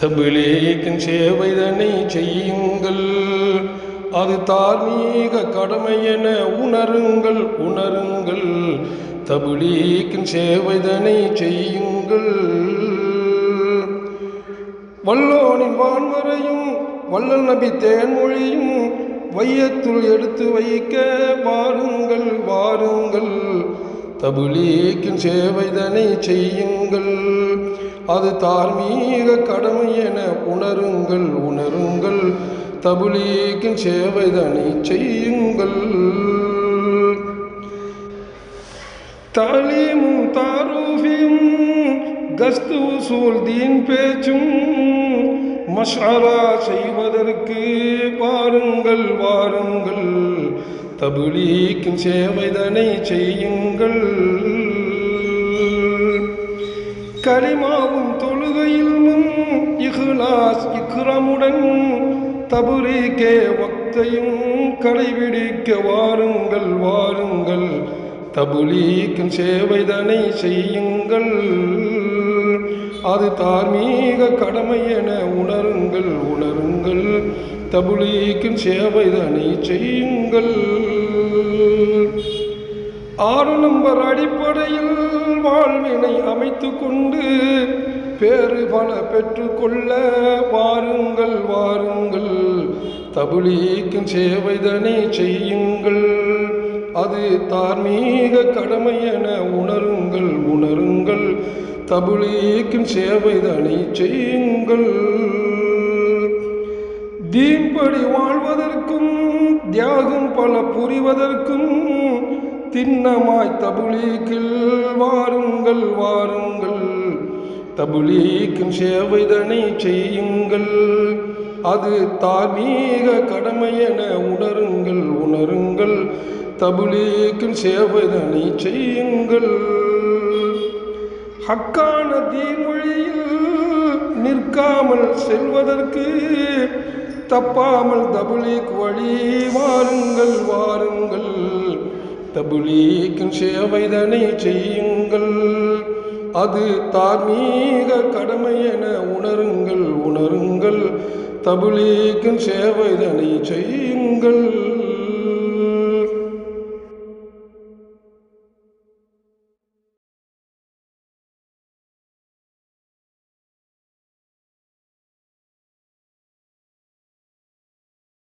தபிலேக்கின் சேவைதனை செய்யுங்கள். அது தார்மீக கடமை என உணருங்கள் உணருங்கள். தபிலீக்கின் சேவைதனை செய்யுங்கள். வல்லோனின் வான்வரையும் வல்லல் நபி தேன்மொழியும் வையத்துள் எடுத்து வைக்க வாருங்கள் வாருங்கள். தபுலீக்கின் சேவைதனை செய்யுங்கள். அது தார்மீக கடமை என உணருங்கள் உணருங்கள். தபுலீக்கின் சேவைதனை செய்யுங்கள். தாலீமும் தாரூஃபியும் கஸ்து உசூல் தீன் பேச்சும் மஷாலா செய்வதற்கு வாருங்கள் வாருங்கள். தபுலீக்கின் சேவைதனை செய்யுங்கள். கரிமாவும் தொழுகையில் முன் இஹ்லாஸ் இக்ரமுடன் தபுரீக்கே வக்தையும் கடைபிடிக்க வாருங்கள் வாருங்கள். தபுலீக்கும் சேவைதனை செய்யுங்கள். அது தார்மீக கடமை என உணருங்கள் உணருங்கள். தபுலீக்கின் சேவைதனை செய்யுங்கள். ஆறு நம்பர் அடிப்படையில் வாழ்வினை அமைத்து கொண்டு பேறு பல பெற்றுக்கொள்ள வாருங்கள் வாருங்கள். தபுலீக்கின் சேவைதனை செய்யுங்கள். அது தார்மீக கடமை என உணருங்கள் உணருங்கள். தபுலீக்கின் சேவைதனை செய்யுங்கள். தீன்படி வாழ்வதற்கும் தியாகம் பல புரிவதற்கும் திண்ணமாய் தபுலீக்கில் வாருங்கள் வாருங்கள். தபுலீக்கின் சேவைதனை செய்யுங்கள். அது தார்மீக கடமை என உணருங்கள் உணருங்கள். தபுலீக்கின் சேவைதனை செய்யுங்கள். ஹக்கான தீமொழியில் நிற்காமல் செல்வதற்கு தப்பாமல் தபுலீக் வழி வாருங்கள் வாருங்கள். தபுலீக்கின் சேவைதனை செய்யுங்கள். அது தார்மீக கடமை என உணருங்கள் உணருங்கள் தபுலீக்கின் சேவைதனை செய்யுங்கள்.